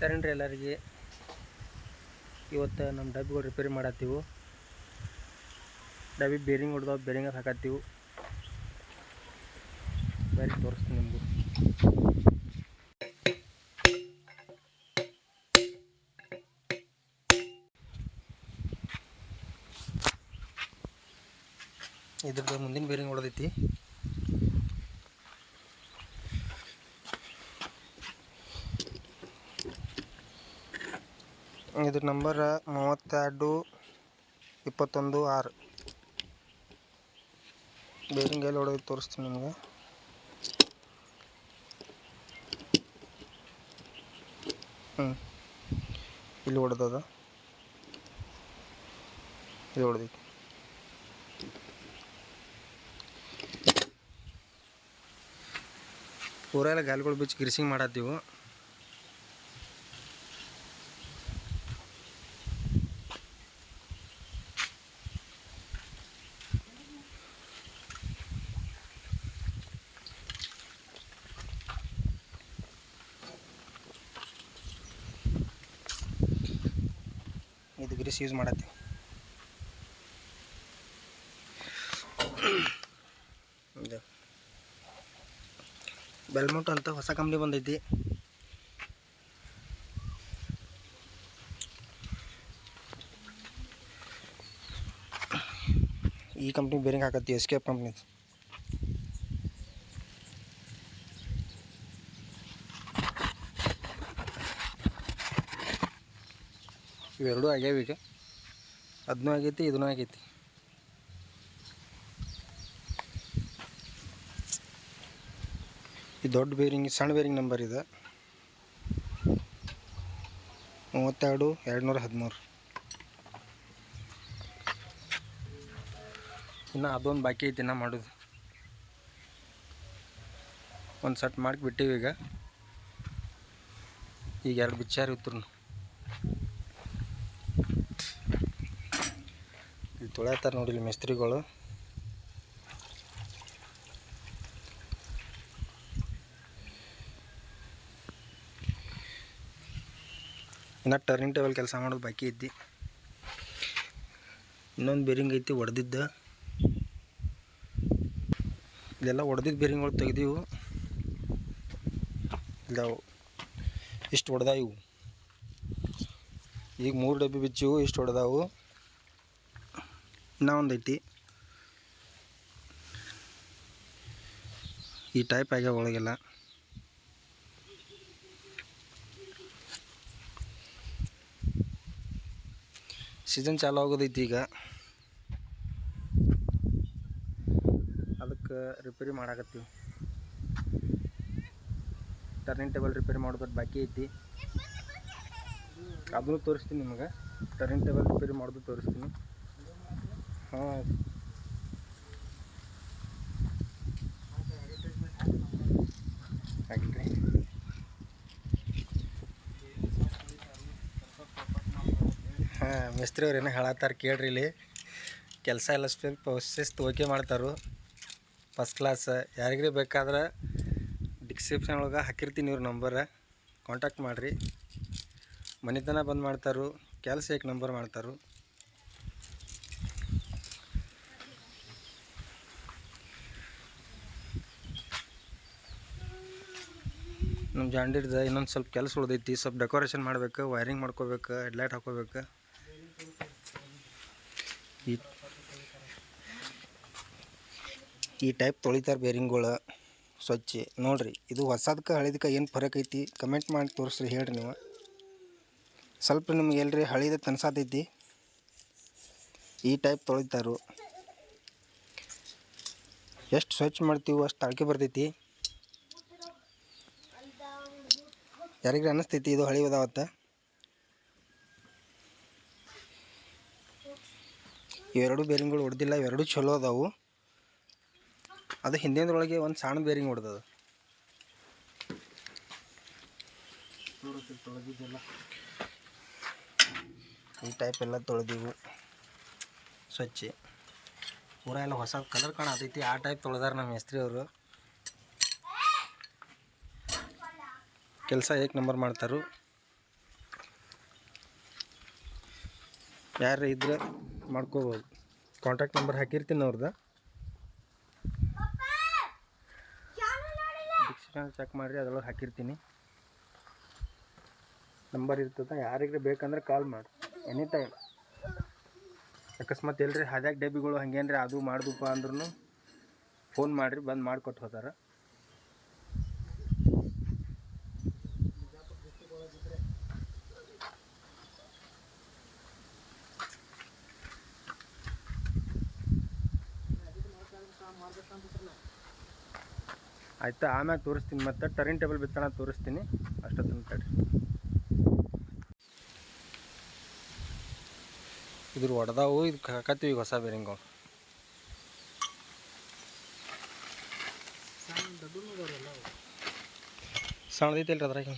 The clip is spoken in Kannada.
ಶರಣ್ ರೀ ಎಲ್ಲರಿಗೆ. ಇವತ್ತು ನಮ್ಮ ಡಬ್ಬಿಗಳು ರಿಪೇರಿ ಮಾಡತ್ತೀವಿ. ಡಬ್ಬಿ ಬೇರಿಂಗ್ ಹೊಡೆದ ಬೇರಿಂಗ್ ಹಾಕತ್ತೀವಿ. ಬೇರೆ ತೋರಿಸ್ತೀನಿ ನಿಮ್ಗೆ. ಇದ್ರದ್ದು ಮುಂದಿನ ಬೇರಿಂಗ್ ಹೊಡೆದೈತಿ. ಇದ್ರ ನಂಬರ್ ಮೂವತ್ತೆರಡು ಇಪ್ಪತ್ತೊಂದು ಆರು. ಬೇರಿಂಗ್ ಎಲ್ಲಿ ಹೊಡೆದು ತೋರಿಸ್ತೀನಿ ನಿಮ್ಗೆ. ಹ್ಞೂ ಇಲ್ಲಿ ಹೊಡೆದದ? ಇಲ್ಲಿ ಹೊಡೆದೈತಿ ಪೂರ ಎಲ್ಲ ಗಾಲಿಗಳು ಬಿಚ್ಚಿ ಗ್ರೀಸಿಂಗ್ ಮಾಡತ್ತೀವಿ? ಇದು ಗ್ರೀಸ್ ಯೂಸ್ ಮಾಡತ್ತೀವಿ ಇದು ಬೆಲ್ಮೌಂಟ್ ಅಂತ ಹೊಸ ಕಂಪ್ನಿ ಬಂದೈತಿ ಈ company bearing ಹಾಕತ್ತಿ S K F company ಇವೆರಡೂ ಆಗ್ಯಾವ ಈಗ ಅದನ್ನೂ ಆಗೈತಿ ಇದನ್ನೂ ಆಗೈತಿ. ಈ ದೊಡ್ಡ ಬೇರಿಂಗ್ ಸಣ್ಣ ಬೇರಿಂಗ್ ನಂಬರ್ ಇದೆ. ಮೂವತ್ತೆರಡು ಎರಡು ನೂರ ಹದಿಮೂರು. ಇನ್ನು ಅದೊಂದು ಬಾಕಿ ಐತಿ, ಇನ್ನು ಮಾಡೋದು. ಒಂದು ಸಟ್ ಮಾಡಿ ಬಿಟ್ಟಿವಿ ಈಗ. ಈಗ ಎರಡು ಬಿಚ್ಚಾರು ಇತ್ತು ಇಲ್ಲಿ ತೊಳ್ಯಾತಾರ ನೋಡಿ ಇಲ್ಲಿ ಮಿಸ್ತ್ರಿಗಳು. ಇನ್ನು ಟರ್ನಿಂಗ್ ಟೇಬಲ್ ಕೆಲಸ ಮಾಡೋದು ಬಾಕಿ ಐತಿ. ಇನ್ನೊಂದು ಬೇರಿಂಗ್ ಐತಿ ಹೊಡೆದಿದ್ದ ಇಲ್ಲೆಲ್ಲ ಹೊಡೆದಿದ್ದ ಬೇರಿಂಗ್ಗಳು ತೆಗೆದಿವು. ಇಲ್ಲ ಇಷ್ಟು ಹೊಡೆದ ಇವು. ಈಗ ಮೂರು ಡಬ್ಬಿ ಬಿಚ್ಚಿವು, ಇಷ್ಟು ಹೊಡೆದಾವು ಇನ್ನೂ ಐತಿ. ಈ ಟೈಪ್ ಆಗ್ಯಾವ ಒಳಗೆಲ್ಲ. ಸೀಸನ್ ಚಾಲು ಆಗೋದೈತಿ ಈಗ. ಅದಕ್ಕೆ ರಿಪೇರಿ ಮಾಡಾಕತ್ತೀವಿ. ಟರ್ನಿಂಗ್ ಟೇಬಲ್ ರಿಪೇರಿ ಮಾಡೋದು ಬಾಕಿ ಐತಿ. ಅದನ್ನು ತೋರಿಸ್ತೀನಿ ನಿಮಗೆ. ಟರ್ನಿಂಗ್ ಟೇಬಲ್ ರಿಪೇರಿ ಮಾಡೋದು ತೋರಿಸ್ತೀನಿ. ಹಾಂ ಆಗಿಲ್ರಿ ಹಾಂ ಮಿಸ್ತ್ರಿ ಅವ್ರು ಏನೋ ಹೇಳತ್ತಾರ ಕೇಳ್ರಿ ಇಲ್ಲಿ. ಕೆಲಸ ಎಲ್ಲ ಶಿಸ್ತು ಓಕೆ ಮಾಡ್ತಾರು. ಫಸ್ಟ್ ಕ್ಲಾಸ್ ಯಾರಿಗ್ರಿ ಬೇಕಾದ್ರೆ ಡಿಸ್ಕ್ರಿಪ್ಷನ್ ಒಳಗೆ ಹಾಕಿರ್ತೀನಿ ಇವ್ರ ನಂಬರ್ ಕಾಂಟ್ಯಾಕ್ಟ್ ಮಾಡಿರಿ. ಮನೆತನ ಬಂದು ಮಾಡ್ತಾರು. ಕೆಲಸ ಏಕೆ ನಂಬರ್ ಮಾಡ್ತಾರು. ನಮ್ಮ ಜಾಂಡಿರ್ದ ಇನ್ನೊಂದು ಸ್ವಲ್ಪ ಕೆಲಸ ಉಳ್ದೈತಿ. ಸ್ವಲ್ಪ ಡೆಕೋರೇಷನ್ ಮಾಡ್ಬೇಕು ವೈರಿಂಗ್ ಮಾಡ್ಕೋಬೇಕು ಹೆಡ್ಲೈಟ್ ಹಾಕೋಬೇಕು. ಈ ಈ ಟೈಪ್ ತೊಳಿತಾರೆ ಬೇರಿಂಗ್ಗಳು ಸ್ವಚ್ಛ. ನೋಡ್ರಿ, ಇದು ಹೊಸದಕ್ಕೆ ಹಳಿದಕ್ಕೆ ಏನು ಫರಕ್ ಐತಿ? ಕಮೆಂಟ್ ಮಾಡಿ ತೋರಿಸ್ರಿ, ಹೇಳ್ರಿ ನೀವು. ಸ್ವಲ್ಪ ನಿಮ್ಗೆ ಎಲ್ರಿ ಹಳಿದ ತನ್ಸಾತೈತಿ. ಈ ಟೈಪ್ ತೊಳಿತಾರು. ಎಷ್ಟು ಸ್ವಚ್ಛ ಮಾಡ್ತೀವಿ ಅಷ್ಟು ತಾಳ್ಕೆ ಬರ್ತೈತಿ. ಯಾರಿಗ್ರಿ ಅನಿಸ್ತೈತಿ ಇದು ಹಳಿ ಅದಾವತ್ತ ಇವೆರಡು ಬೇರಿಂಗ್ಗಳು ಹೊಡೆದಿಲ್ಲ, ಇವೆರಡು ಚಲೋ ಅದಾವು. ಅದು ಹಿಂದಿನದ್ರೊಳಗೆ ಒಂದು ಸಣ್ಣ ಬೇರಿಂಗ್ ಹೊಡೆದದ. ಈ ಟೈಪ್ ಎಲ್ಲ ತೊಳೆದಿವು. ಸ್ವಚ್ಛ. ಪೂರ ಎಲ್ಲ ಹೊಸ ಕಲರ್ ಕಾಣತೈತಿ, ಆ ಟೈಪ್ ತೊಳೆದಾರ ನಮ್ಮ ಮೇಸ್ತ್ರಿ ಅವರು ಕೆಲಸ ಏಕ್ ನಂಬರ್ ಮಾಡ್ತಾರು. ಯಾರು ಇದ್ರೆ ಮಾಡ್ಕೋಬೋದು. ಕಾಂಟ್ಯಾಕ್ಟ್ ನಂಬರ್ ಹಾಕಿರ್ತೀನಿ ಅವ್ರದ್ದು ಡಿಕ್ಷನರಿ ಚೆಕ್ ಮಾಡಿರಿ, ಅದರೊಳಗೆ ಹಾಕಿರ್ತೀನಿ. ನಂಬರ್ ಇರ್ತದೆ, ಯಾರಿಗ್ರೆ ಬೇಕಂದ್ರೆ ಕಾಲ್ ಮಾಡಿ. ಎನಿ ಟೈಮ್ ಅಕಸ್ಮಾತ್ ಎಲ್ರಿ ಹಾದ್ಯಾಗ ಡೇಬಿಗಳು ಹಂಗೇನ್ರಿ, ಅದು ಮಾಡ್ದಪ್ಪ ಅಂದ್ರೂ ಫೋನ್ ಮಾಡಿರಿ, ಬಂದು ಮಾಡಿಕೊಟ್ಟು ಹೋದಾರ ಆಯ್ತಾ ಆಮ್ಯಾಗ ತೋರಿಸ್ತೀನಿ. ಮತ್ತೆ ಟರ್ನಿಂಗ್ ಟೇಬಲ್ ಬಿತ್ತಣ ತೋರಿಸ್ತೀನಿ. ಅಷ್ಟೊತ್ತನ ತಡ್ರಿ. ಇದ್ರ ಒಡ್ದಾವು ಇದು ಹಾಕತ್ತೀವಿ ಈಗ ಹೊಸ ಬೇರಿಂಗ್ ಸಣ್ಣದೈತಿ ಅಲ್ರಿ ಅದ್ರಾಗ